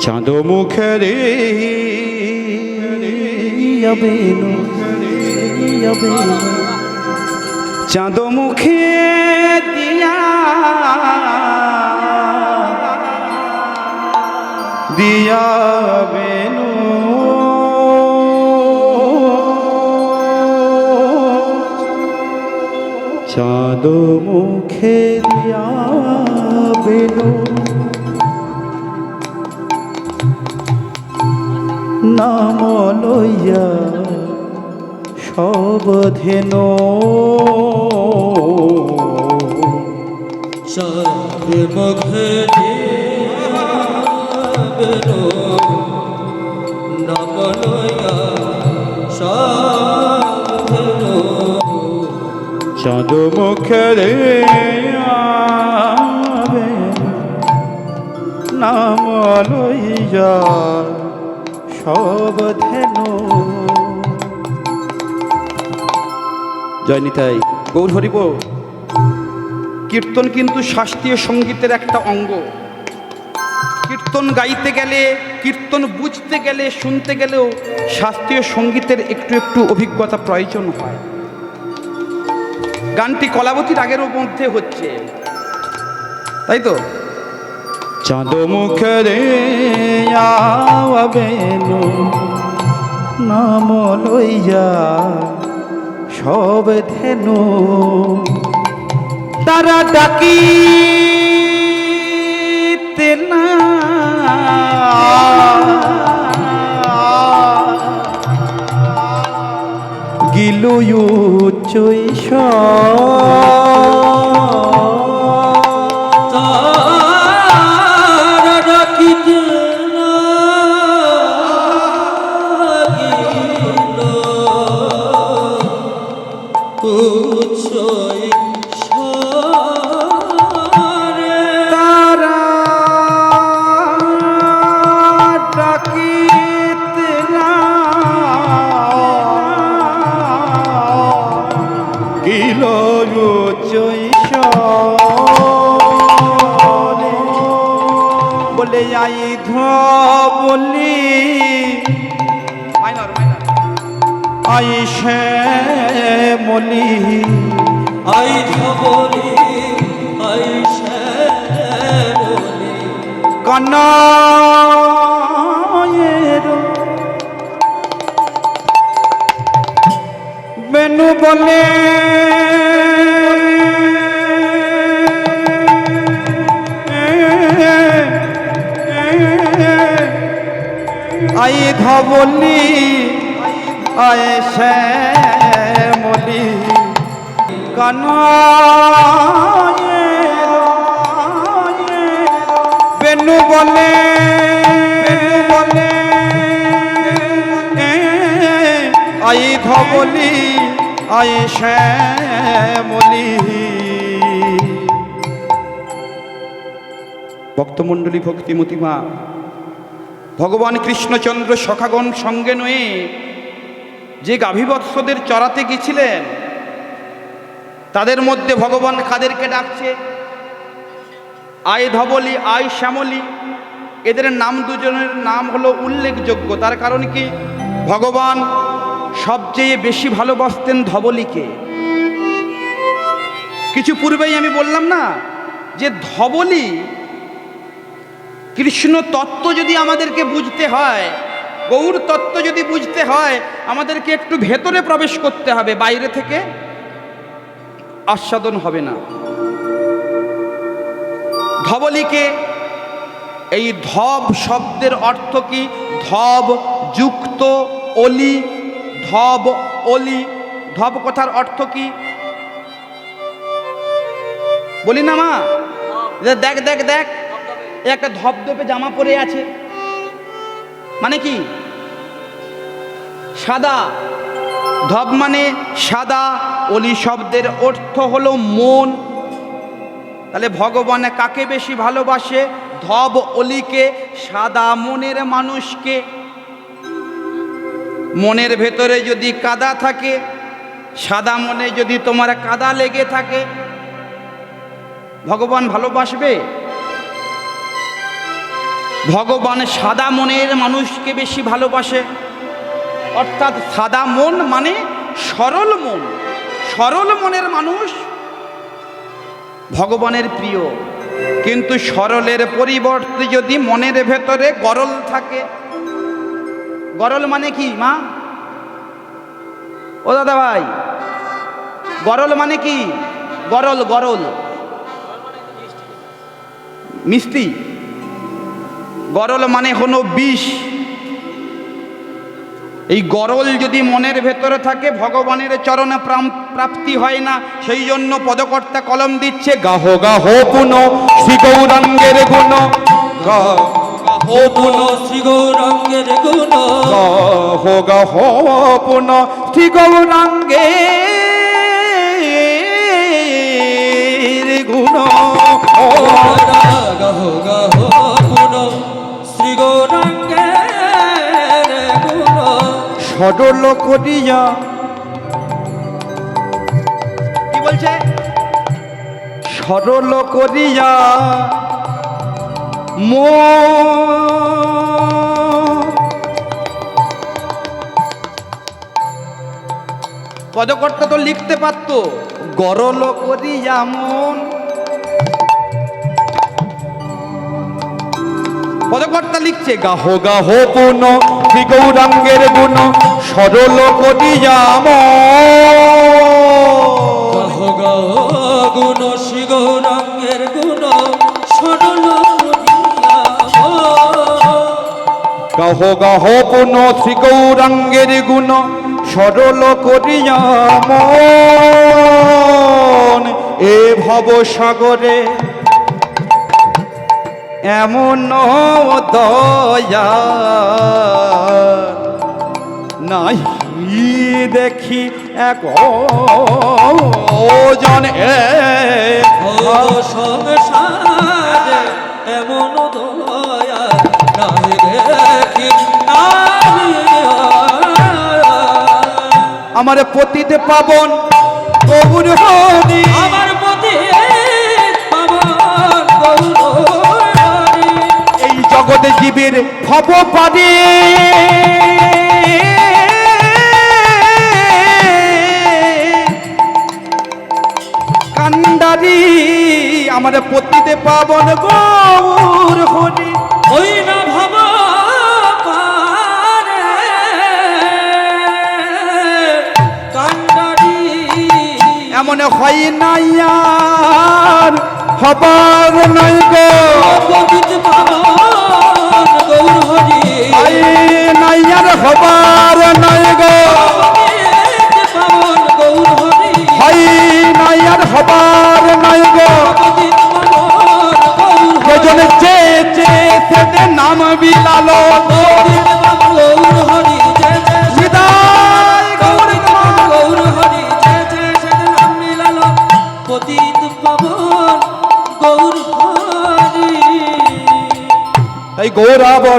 চাঁদ মুখের চাঁদ মুখে দিয়া দিয়া বেনু। চাঁদ মুখে দিয়া বেনু। নাম লইয়া সব ধেনো। মুখে নাম সাধনো চাঁদ মুখের আবে নাম লইয়া সব ধেনো। জয় নিতাই গৌর হরিব কীর্তন কিন্তু শাস্ত্রীয় সঙ্গীতের একটা অঙ্গ। কীর্তন গাইতে গেলে কীর্তন বুঝতে গেলে শুনতে গেলেও শাস্ত্রীয় সঙ্গীতের একটু একটু অভিজ্ঞতা প্রয়োজন হয়। গানটি কলাবতীর আগের মধ্যে হচ্ছে। তাই তো? চাঁদ মুখের আবেনু নাম লইয়া সব ধেনু। তারা ডাকি না। গিলুয়ু চৈশ আই মাইনর আই শ্যামলি। আই ধবলি আই শ্যামলি। কানায়ের। বেনু বলে ধবলি আয় শ্যামলি কানায়ের বেনু বলে বলে আই ধবলি আই শ্যামলি ভক্তমণ্ডলী ভক্তিমতী মা ভগবান কৃষ্ণচন্দ্র সখাগণ সঙ্গে নয়ে যে গাভীবৎসদের চড়াতে গেছিলেন, তাদের মধ্যে ভগবান কাদেরকে ডাকছে? আয় ধবলি আয় শ্যামলি, এদের নাম দুজনের নাম হলো উল্লেখযোগ্য। তার কারণ কি? ভগবান সবচেয়ে বেশি ভালোবাসতেন ধবলিকে। কিছু পূর্বেই আমি বললাম না, যে ধবলি কৃষ্ণ তত্ত্ব যদি আমাদেরকে বুঝতে হয়, গৌর তত্ত্ব যদি বুঝতে হয়, আমাদেরকে একটু ভেতরে প্রবেশ করতে হবে, বাইরে থেকে আস্বাদন হবে না। ধবলিকে এই ধব শব্দের অর্থ কি? ধব যুক্ত অলি, ধব অলি, ধব কথার অর্থ কি? বলি না মা? দেখ দেখ দেখ। একটা ধপধপে জামা পরে আছে। মানে কি? সাদা। ধব মানে সাদা অলি শব্দের অর্থ হলো মন। তাহলে ভগবান কাকে বেশি ভালোবাসে? ধব অলিকে, সাদা মনের মানুষকে। মনের ভেতরে যদি কাদা থাকে, সাদা মনে যদি তোমার কাদা লেগে থাকে, ভগবান ভালোবাসবে? ভগবান সাদা মনের মানুষকে বেশি ভালোবাসে। অর্থাৎ সাদা মন মানে সরল মন। সরল মনের মানুষ ভগবানের প্রিয়। কিন্তু সরলের পরিবর্তে যদি মনের ভেতরে গরল থাকে, গরল মানে কি, মা? ও দাদা ভাই, গরল মানে কি? গরল গরল। মিষ্টি। গরল মানে হলো বিষ। এই গরল যদি মনের ভেতরে থাকে ভগবানের চরণে প্রাপ্তি হয় না সেই জন্য পদকর্তা কলম দিচ্ছে গাহ গাহ পুন শ্রী গৌরাঙ্গের গুণ। গাহ পুন শ্রী গৌরাঙ্গের গুণ। গাহ গাহ পুন শ্রী গৌরাঙ্গের গুণ। গাহ গাহ সরল করিয়া কি বলছে? সরল করিয়া মো পদকর্তা তো লিখতে পারত। গরল করিয়া মন। পদকর্তা লিখছে, গাহ গাহ পুন শ্রী গৌরাঙ্গের গুণ। সরল কোটি যাম। গুণ শ্রী গৌরাঙ্গের গুণ সরল গাহ গাহ পুন শ্রী গৌরাঙ্গের গুণ সরল করিয়া মন এ ভব সাগরে এমন দয়া। নাই দেখি এক জন এ এমন দয়া নাই দেখি আমি আমার পতিতে পাবন গৌর হরি। আমার পতি এই জগতে জীবের ভব পারে আমার পতিতে পাবন গৌর হরি। ওই না ভব এমন হয় নাই আর হবার নয় গো। নাই আর হবার নয় গো।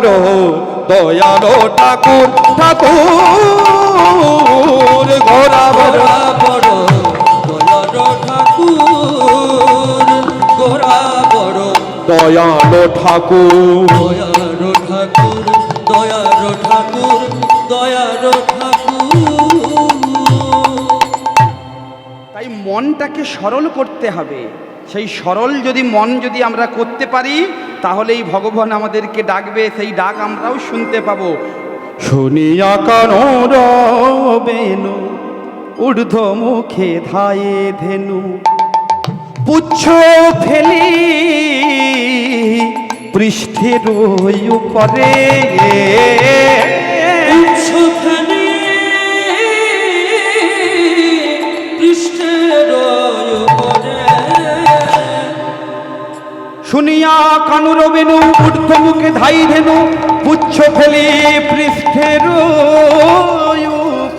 বড় দয়ালো ঠাকুর ঠাকুর গোরা বড় গোরা বড়। দয়ার ঠাকুর গোরা বড়। দয়ালো ঠাকুর। দয়ার ঠাকুর দয়ার ঠাকুর দয়ার ঠাকুর। তাই মনটাকে সরল করতে হবে। সেই সরল যদি মন যদি আমরা করতে পারি তাহলেই ভগবান আমাদেরকে ডাকবে, সেই ডাক আমরাও শুনতে পাব। শুনিয়া কান ঊর্ধ্ব মুখে ধায়ে ধেনু। পুচ্ছ ফেলি পৃষ্ঠের উপরে শুনিয়া কানুর বেনু, ঊর্ধ্ব মুখে ধাই ধেনু, পুচ্ছ ফেলি পৃষ্ঠের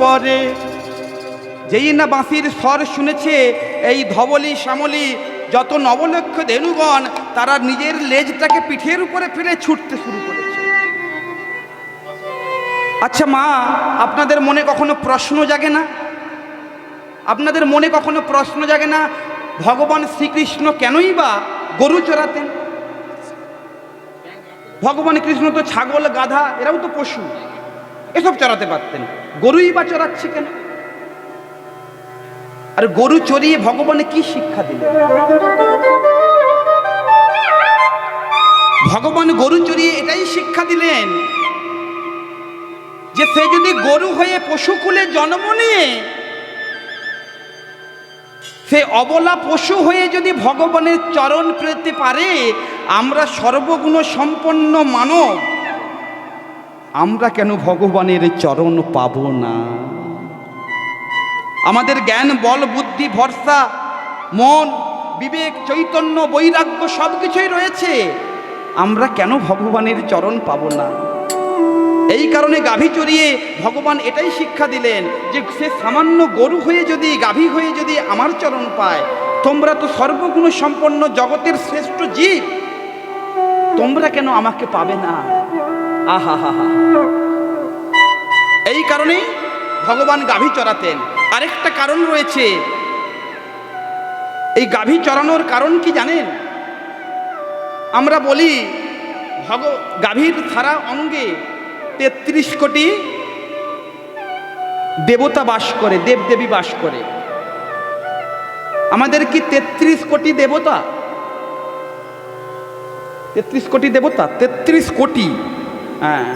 পরে। যেই না বাঁশির স্বর শুনেছে এই ধবলি শ্যামলি, যত নবলক্ষ ধেনুগণ তারা নিজের লেজটাকে পিঠের উপরে ফেলে ছুটতে শুরু করেছে। আচ্ছা মা, আপনাদের মনে কখনো প্রশ্ন জাগে না? আপনাদের মনে কখনো প্রশ্ন জাগে না, ভগবান শ্রীকৃষ্ণ কেনই বা গরু চড়াতেন ভগবান কৃষ্ণ তো ছাগল, গাধা, এরাও তো পশু। এসব চড়াতে পারতেন। গরুই বা চড়াচ্ছে কেন? আর গরু চড়িয়ে ভগবানে কি শিক্ষা দিলেন? ভগবান গরু চড়িয়ে এটাই শিক্ষা দিলেন যে সে যদি গরু হয়ে পশুকুলে জন্ম নিয়ে সে অবলা পশু হয়ে যদি ভগবানের চরণ পেতে পারে, আমরা সর্বগুণ সম্পন্ন মানব। আমরা কেন ভগবানের চরণ পাব না? আমাদের জ্ঞান, বল, বুদ্ধি, ভরসা, মন, বিবেক, চৈতন্য, বৈরাগ্য সব কিছুই রয়েছে। আমরা কেন ভগবানের চরণ পাব না? এই কারণে গাভী চড়িয়ে ভগবান এটাই শিক্ষা দিলেন যে সে সামান্য গরু হয়ে যদি, গাভী হয়ে যদি আমার চরণ পায়, তোমরা তো সর্বগুণ সম্পন্ন জগতের শ্রেষ্ঠ জীব। তোমরা কেন আমাকে পাবে না? আহা হা হা এই কারণেই ভগবান গাভী চড়াতেন আরেকটা কারণ রয়েছে। এই গাভী চড়ানোর কারণ কি জানেন? আমরা বলি, ভগ, গাভীর সারা অঙ্গে তেত্রিশ কোটি দেবতা বাস করে, দেবদেবী বাস করে। আমাদের কি তেত্রিশ কোটি দেবতা? তেত্রিশ কোটি দেবতা? তেত্রিশ কোটি। হ্যাঁ।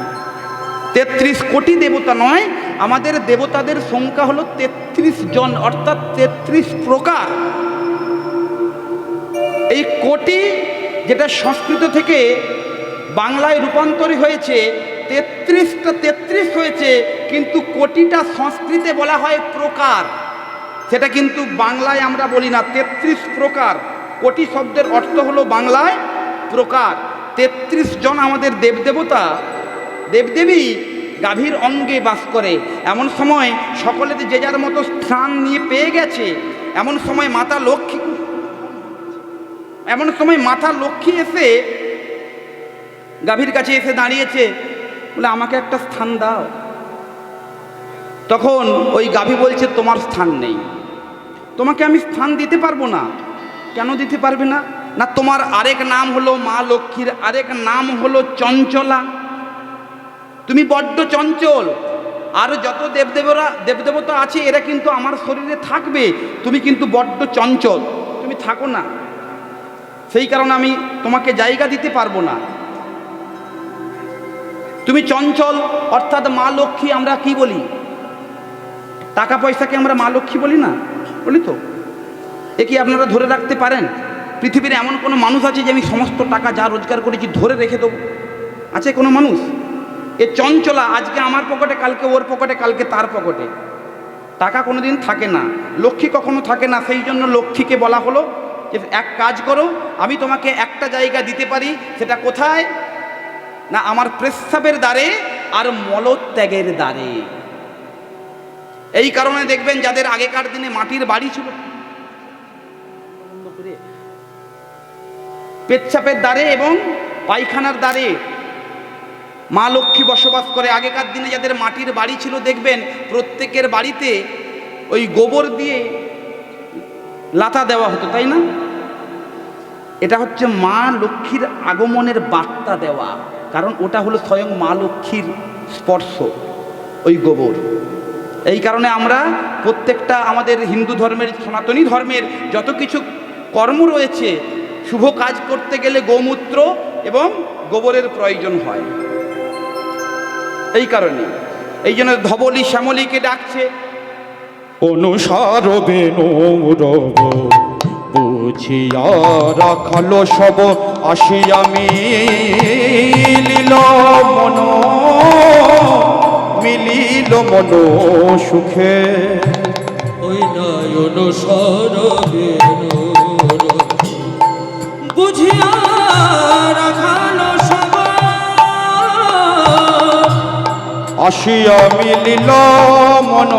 তেত্রিশ কোটি দেবতা নয়, আমাদের দেবতাদের সংখ্যা হলো তেত্রিশ জন, অর্থাৎ তেত্রিশ প্রকার। এই কোটি যেটা সংস্কৃত থেকে বাংলায় রূপান্তরী হয়েছে তেত্রিশটা তেত্রিশ হয়েছে, কিন্তু কোটিটা সংস্কৃতে বলা হয় প্রকার। সেটা কিন্তু বাংলায় আমরা বলি না, তেত্রিশ প্রকার। কোটি শব্দের অর্থ হলো বাংলায় প্রকার। তেত্রিশ জন আমাদের দেবদেবতা, দেবদেবী গাভীর অঙ্গে বাস করে। এমন সময় সকলে যে যার মতো স্থান নিয়ে পেয়ে গেছে, এমন সময় মাতা লক্ষ্মী, এমন সময় মাথা লক্ষ্মী এসে গাভীর কাছে এসে দাঁড়িয়েছে। বলে, আমাকে একটা স্থান দাও। তখন ওই গাভী বলছে, তোমার স্থান নেই। তোমাকে আমি স্থান দিতে পারব না। কেন দিতে পারবে না? না, তোমার আরেক নাম হলো মা লক্ষ্মীর, আরেক নাম হলো চঞ্চলা। তুমি বড্ড চঞ্চল। আর যত দেবদেবরা, দেবদেবতা আছে, এরা কিন্তু আমার শরীরে থাকবে। তুমি কিন্তু বড্ড চঞ্চল। তুমি থাকো না। সেই কারণে আমি তোমাকে জায়গা দিতে পারব না। তুমি চঞ্চল, অর্থাৎ মা লক্ষ্মী, আমরা কি বলি? টাকা পয়সাকে আমরা মা লক্ষ্মী বলি না? বলি তো। এ কি আপনারা ধরে রাখতে পারেন? পৃথিবীর এমন কোনো মানুষ আছে যে আমি সমস্ত টাকা যা রোজগার করেছি ধরে রেখে দেবো? আছে কোনো মানুষ? এ চঞ্চলা, আজকে আমার পকেটে, কালকে ওর পকেটে, কালকে তার পকেটে। টাকা কোনোদিন থাকে না। লক্ষ্মী কখনো থাকে না। সেই জন্য লক্ষ্মীকে বলা হলো যে, এক কাজ করো, আমি তোমাকে একটা জায়গা দিতে পারি, সেটা কোথায়? না আমার প্রস্রাবের দ্বারে আর মলত্যাগের দ্বারে। এই কারণে দেখবেন যাদের আগেকার দিনে মাটির বাড়ি ছিল, পেচ্ছাপের দ্বারে এবং পায়খানার দ্বারে মা লক্ষ্মী বসবাস করে, আগেকার দিনে যাদের মাটির বাড়ি ছিল, দেখবেন প্রত্যেকের বাড়িতে ওই গোবর দিয়ে লাতা দেওয়া হতো, তাই না? এটা হচ্ছে মা লক্ষ্মীর আগমনের বার্তা দেওয়া। কারণ ওটা হলো স্বয়ং মা লক্ষ্মীর স্পর্শ, ওই গোবর। এই কারণে আমরা প্রত্যেকটা আমাদের হিন্দু ধর্মের, সনাতনী ধর্মের যত কিছু কর্ম রয়েছে, শুভ কাজ করতে গেলে গোমূত্র এবং গোবরের প্রয়োজন হয়। এই কারণে, এই জন্য ধবলি শ্যামলীকে ডাকছে। অনুসার বেনু বুঝিয়া রাখালো সব আসিয়া মিলিল মন মিলিল মন সুখে। ওই নয়ন সরবে বুঝিয়া রাখালো সবাই আসিয়া মিলিল মন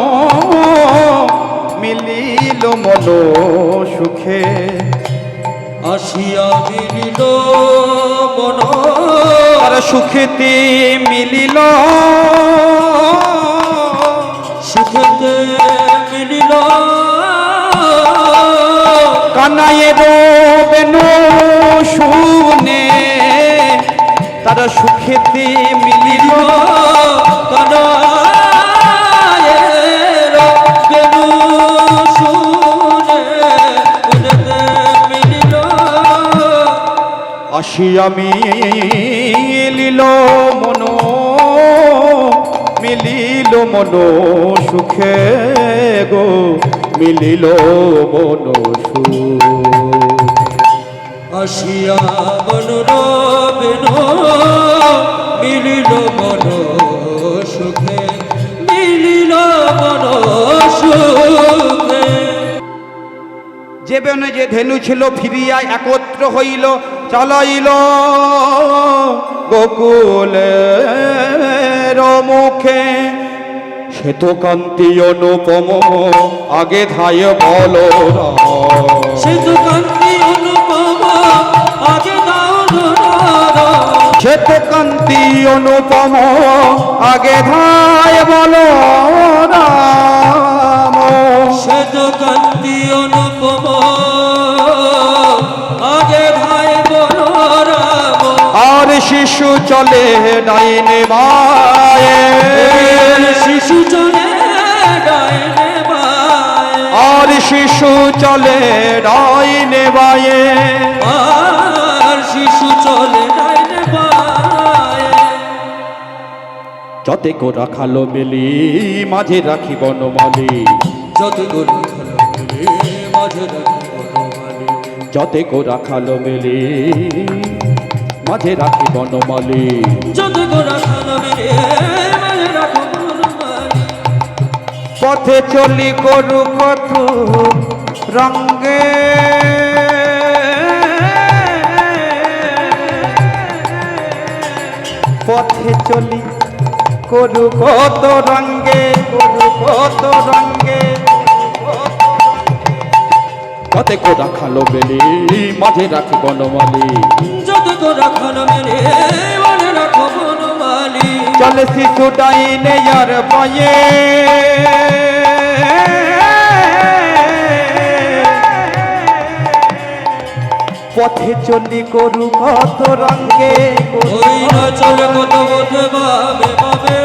মিলিল মন সুখে। আসিয়া মিলিল মন। আর সুখেতে মিলিল। সুখেতে মিলিল। কানায়ের বেনু শুনে তারা সুখেতে মিলিল। কানায়ের আসিয়া মিলিল মন মিলিল মন সুখে গো, মিলিল মন সুখ। আসিয়া মনোরবেন মিলিল মন সুখে, মিলিল মন সুখে। যে বনে যে ধেনু ছিল, ফিরিয়া একত্র হইল চালাইল গোকুলের মুখে। শ্বেতকান্তি অনুপম আগে ধায় বল সে তো কান্তি অনুপম আগে শ্বেতকান্তি অনুপম আগে ধায় বল রাম। শিশু চলে ডাইনে বায়ে। শিশু চলে ডাইনে বায়। আর শিশু চলে ডাইনে বায়ে। আর শিশু চলে ডাইনে বায়। যতে কো রাখালো মেলি মাঝে রাখি বনমালি যত গরু খালো মেলে মাঝে রাখি বনমালী যতে কো রাখালো মেলি মাঝে রাখি বনমালি। গোরা খালো পথে চলি করু কত রঙ্গে। পথে চলি করু কত রঙ্গে করু কত রঙ্গে। পথে কো রাখালো বেলি মাঝে রাখি বনমালি। যত গোরা খালো মেলে মাঝে রাখো বনমালী চলে শিশু ডাইনে আর পায়ে। পথে চলি করু কত রঙ্গে ওই না চলে কত মধু বাবে বাবে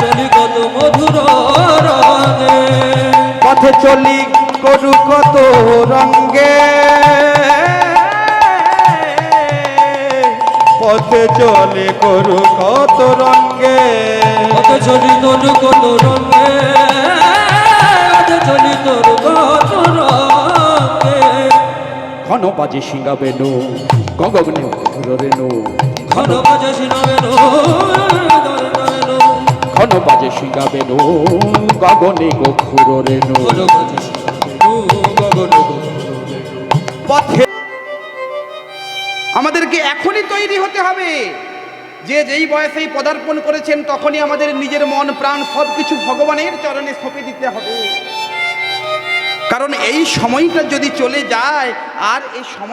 চলি কত মধুর রাগে পথে চলি করু কত রঙ্গে পথে চলে করু কত রঙ্গে। কত চলি তোর কত রঙে কত চলি তোর কত রঙে ঘন বাজে সিঙ্গা বেনু গগনে রেনু ঘন বাজে সিনাবে নো নো ঘন বাজে সিঙ্গা বেনু গগনে গোখুর রেনু গগন পথে আমাদেরকে এখনই তৈরি হতে হবে। যে যেই বয়সেই পদার্পণ করেছেন, তখনই আমাদের নিজের মন, প্রাণ সব কিছু ভগবানের চরণে সঁপে দিতে হবে। কারণ এই সময়টা যদি চলে যায়, আর এই সময়